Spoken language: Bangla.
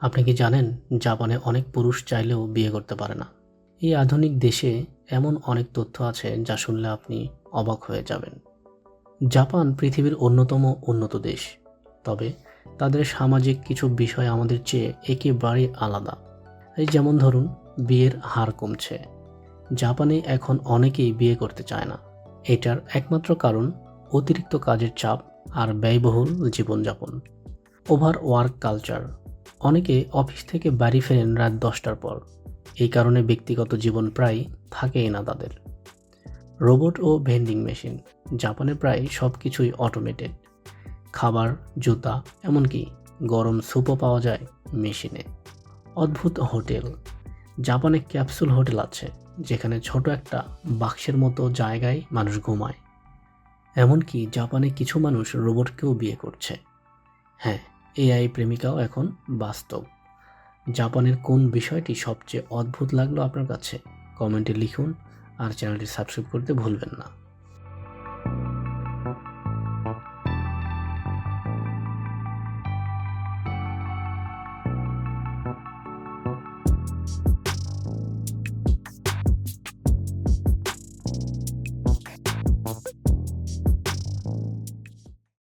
আপনি কি জানেন জাপানে অনেক পুরুষ চাইলেও বিয়ে করতে পারে না? এই আধুনিক দেশে এমন অনেক তথ্য আছে যা শুনলে আপনি অবাক হয়ে যাবেন। জাপান পৃথিবীর অন্যতম উন্নত দেশ। তবে তাদের সামাজিক কিছু বিষয় আমাদের চেয়ে একেবারে আলাদা। এই যেমন ধরুন, বিয়ের হার কমছে। জাপানে এখন অনেকেই বিয়ে করতে চায় না। এটার একমাত্র কারণ অতিরিক্ত কাজের চাপ আর ব্যয়বহুল জীবনযাপন। Over work culture. অনেকে অফিস থেকে বাড়ি ফেরেন রাত দশটার পর। এই কারণে ব্যক্তিগত জীবন প্রায় থাকেই না তাদের। রোবট ও ভেন্ডিং মেশিন, জাপানে প্রায় সব কিছুই অটোমেটেড খাবার, জুতা, এমনকি গরম স্যুপও পাওয়া যায় মেশিনে। অদ্ভুত হোটেল। জাপানে ক্যাপসুল হোটেল আছে, যেখানে ছোট একটা বাক্সের মতো জায়গায় মানুষ ঘুমায়। এমনকি জাপানে কিছু মানুষ রোবটকেও বিয়ে করছে। হ্যাঁ এআই প্রেমিকাও এখন বাস্তব। জাপানের কোন বিষয়টি সবচেয়ে অদ্ভুত লাগল আপনার কাছে? কমেন্টে লিখুন আর চ্যানেলটি সাবস্ক্রাইব করতে ভুলবেন না।